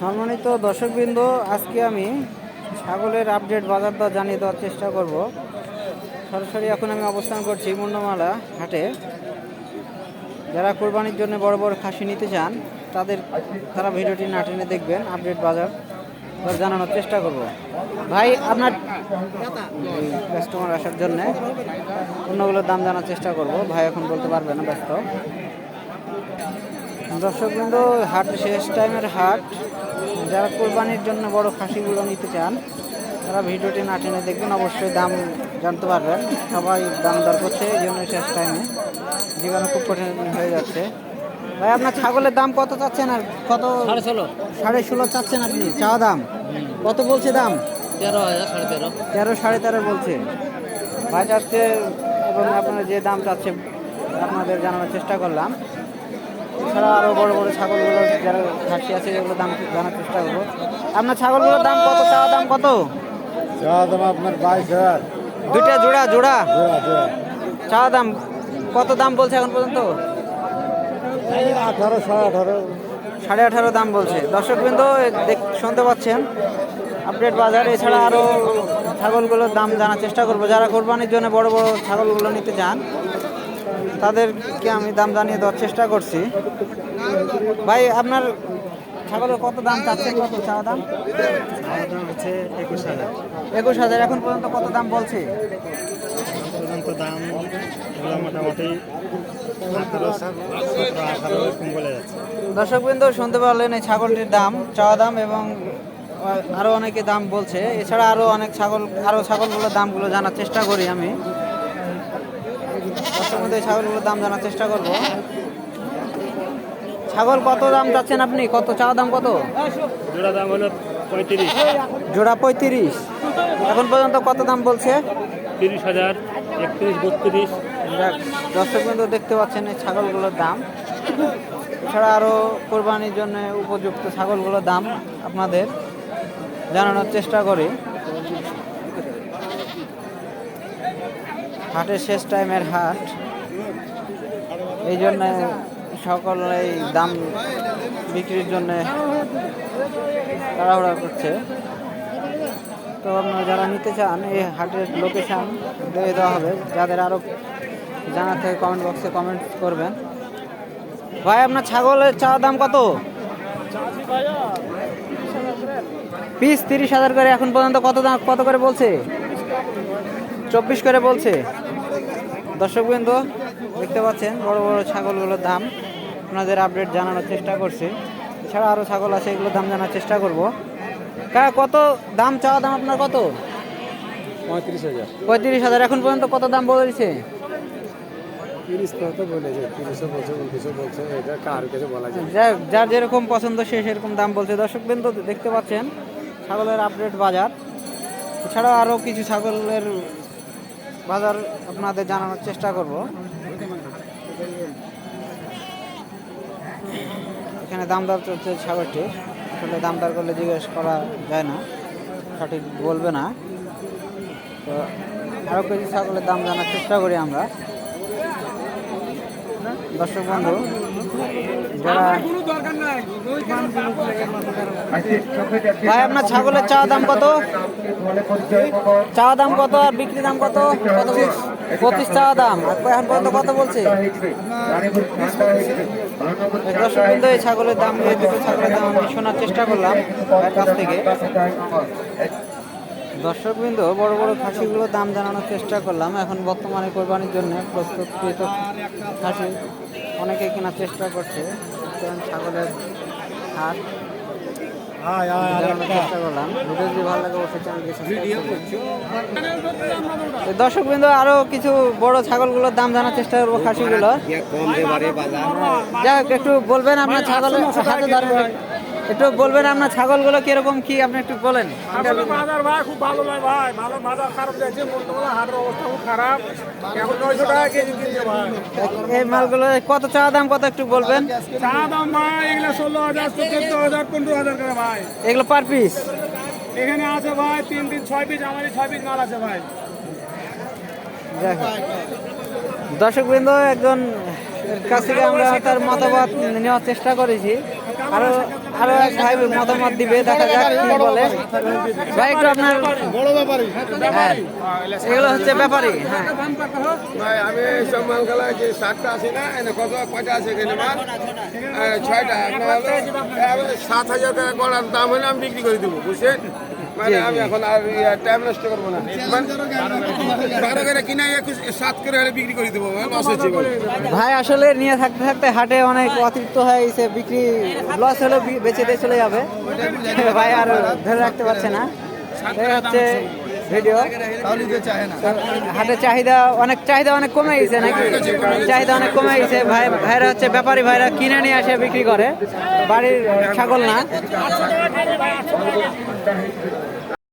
সম্মানিত দর্শকবৃন্দ, আজকে আমি ছাগলের আপডেট বাজার দর জানিয়ে দেওয়ার চেষ্টা করব। সরাসরি এখন আমি অবস্থান করছি মুন্ডমালা হাটে। যারা কোরবানির জন্য বড় বড় খাসি নিতে চান, তাদের তারা ভিডিওটি না টেনে দেখবেন আপডেট বাজার জানানোর চেষ্টা করব। ভাই, আপনার কাস্টমার আসার জন্য অন্যগুলোর দাম জানার চেষ্টা করব। ভাই এখন বলতে পারবে না, ব্যস্ত। দর্শকবৃন্দ, হাট শেষ টাইমের হাট। যারা কোরবানির জন্য বড় খাসিগুলো নিতে চান তারা ভিডিওটি না টেনে দেখবেন অবশ্যই দাম জানতে পারবেন। সবাই দাম দর করছে এই জন্য শেষ টাইমে জীবনে খুব কঠিন হয়ে যাচ্ছে। ভাই আপনার ছাগলের দাম কত চাচ্ছেন আর কত? সাড়ে ষোলো। সাড়ে ষোলো চাচ্ছেন আপনি চাওয়া দাম? কত বলছে দাম? তেরো হাজার সাড়ে তেরো। তেরো সাড়ে তেরো বলছে। ভাই চাচ্ছে এবং আপনারা যে দাম চাচ্ছে আপনাদের জানানোর চেষ্টা করলাম। এছাড়া আরও বড় বড় ছাগলগুলো যারা খাসি আছে এগুলো দাম জানার চেষ্টা করব। আপনার ছাগলগুলোর দাম কত? চাওয়া দাম কত? চাওয়া দাম আপনার বাইশ হাজার। দুইটা জোড়া জোড়া? চাওয়া দাম কত দাম বলছে এখন পর্যন্ত? আঠারো সাড়ে আঠারো। সাড়ে আঠারো দাম বলছে। দর্শকবৃন্দ দেখ শুনতে পাচ্ছেন? আপডেট বাজার এছাড়া আরও ছাগলগুলোর দাম জানার চেষ্টা করব। যারা কোরবানির জন্য বড় বড় ছাগলগুলো নিতে চান তাদেরকে আমি দাম জানিয়ে দেওয়ার চেষ্টা করছি। ভাই, আপনার ছাগলের কত দাম চাচ্ছেন? কত চাওয়া দাম? হচ্ছে একুশ হাজার। একুশ হাজার এখন পর্যন্ত কত দাম বলছে? মোটামুটি দর্শকবৃন্দ শুনতে পারলেন এই ছাগলটির দাম, চাওয়া দাম এবং আরও অনেকে দাম বলছে। এছাড়া আরও অনেক ছাগল আরও ছাগলগুলোর দামগুলো জানার চেষ্টা করি আমি। দর্শকবৃন্দ এই ছাগলগুলোর দাম জানার চেষ্টা করব। ছাগল কত দাম চাচ্ছেন আপনি? কত? চাওয়া দাম কত? জোড়া দাম হলো পঁয়ত্রিশ। জোড়া পঁয়ত্রিশ। এখন পর্যন্ত কত দাম বলছে? তিরিশ হাজার একত্রিশ বত্রিশ। যাক, দর্শকবৃন্দ দেখতে পাচ্ছেন এই ছাগলগুলোর দাম। এছাড়া আরও কোরবানির জন্য উপযুক্ত ছাগলগুলোর দাম আপনাদের জানানোর চেষ্টা করি। হাটের শেষ টাইমের হাট। এই জন্য সকল এই দাম বিক্রির জন্য তাড়াহুড়া করছে। তো আপনারা যারা নিতে চান, এই হাটের লোকেশান দিয়ে দেওয়া হবে। যাদের আরও জানার থেকে কমেন্ট বক্সে কমেন্ট করবেন। ভাই, আপনার ছাগলের চাওয়া দাম কত? পিস তিরিশ হাজার করে এখন পর্যন্ত কত দাম, কত করে বলছে? চব্বিশ করে বলছে। দর্শকবৃন্দ দেখতে পাচ্ছেন বড় বড় ছাগলগুলোর দাম। আপনাদের আপডেট জানানোর চেষ্টা করছি। এছাড়া আরও ছাগল আছে এগুলোর দাম জানার চেষ্টা করব। কাকা কত দাম চাওয়া দাম আপনার কত? পঁয়ত্রিশ হাজার। পঁয়ত্রিশ হাজার এখন পর্যন্ত কত দাম বলেছে যার যেরকম পছন্দ সে সেরকম দাম বলছে। দর্শক বিন্দু দেখতে পাচ্ছেন ছাগলের আপডেট বাজার। এছাড়াও আরও কিছু ছাগলের বাজার আপনাদের জানানোর চেষ্টা করব। এখানে দাম দর চলছে ছাগলটি। আসলে দাম দর করলে জিজ্ঞেস করা যায় না, সঠিক বলবে না। তো আরও কিছু ছাগলের দাম জানার চেষ্টা করি আমরা। দর্শক বন্ধু, যারা ভাই, আপনার ছাগলের চা দাম কত? চা দাম কত আর বিক্রি দাম কত? কত পঁচিশ চা দাম। এখন পর্যন্ত কত বলছে? দর্শক বন্ধু, এই ছাগলের দাম দুটো ছাগলের দাম আমি শোনার চেষ্টা করলাম কাছ থেকে। দর্শকবৃন্দ বড় বড় খাসিগুলোর দাম জানানোর চেষ্টা করলাম। এখন বর্তমানে কোরবানির জন্য প্রস্তুতকৃত খাসি। অনেকে কেনার চেষ্টা করছে। ছাগলের হাট। দর্শক চেষ্টা করলাম। ভিডিও ভালো লাগে অবশ্যই চ্যানেলকে সাবস্ক্রাইব করবেন। তো আরও কিছু বড় ছাগলগুলোর দাম জানার চেষ্টা করব খাসিগুলোর। যাক একটু বলবেন আপনার ছাগলের হাতে একটু বলবেন আপনার ছাগলগুলো কীরকম কি? আপনি একটু বলেন। বাজার ভাই খুব ভালো নয় ভাই ভালো বাজার খারাপ যাচ্ছে হাটের অবস্থা খুব খারাপ। এখন নয়শো টাকা কেজি কিনছে ভাই। এই মালগুলো কত চা দাম কত একটু বলবেন? চা দাম ভাই এগুলো ষোলো হাজার চোদ্দ হাজার পনেরো হাজার করে ভাই। এগুলো পার পিস এখানে আছে ভাই তিন তিন ছয় পিস আমারই ছয় পিস মাল আছে ভাই। দর্শক বৃন্দ একজন কাছ থেকে আমরা তার মতামত নেওয়ার চেষ্টা করেছি। আরও আরও এক ভাই মতামত দিবে, দেখা যাক কি বলে। ভাই, একটু আপনার বড় ব্যাপারই হ্যাঁ এগুলো হচ্ছে ব্যাপারী হ্যাঁ। ভাই, আমি সব মাল খেলা যে সাতটা আছে না কত, কয়টা আছে এখানে মাল? ছয়টা। সাত হাজার টাকা করার দাম হলে আমি বিক্রি করে দেবো, বুঝছেন? মানে মানে দেবো ভাই। আসলে নিয়ে থাকতে থাকতে হাটে অনেক অতিরিক্ত হয়ে গেছে, বিক্রি লস হলে বেঁচে দিয়ে চলে যাবে। ভাই, আর ধরে রাখতে পারছে না। হচ্ছে ভিডিও হাটের চাহিদা অনেক চাহিদা অনেক কমে গেছে নাকি? চাহিদা অনেক কমে গেছে। ভাই, ভাইরা হচ্ছে, ব্যাপারী ভাইরা কিনে নিয়ে আসে, বিক্রি করে। বাড়ির ছাগল না। 八千多但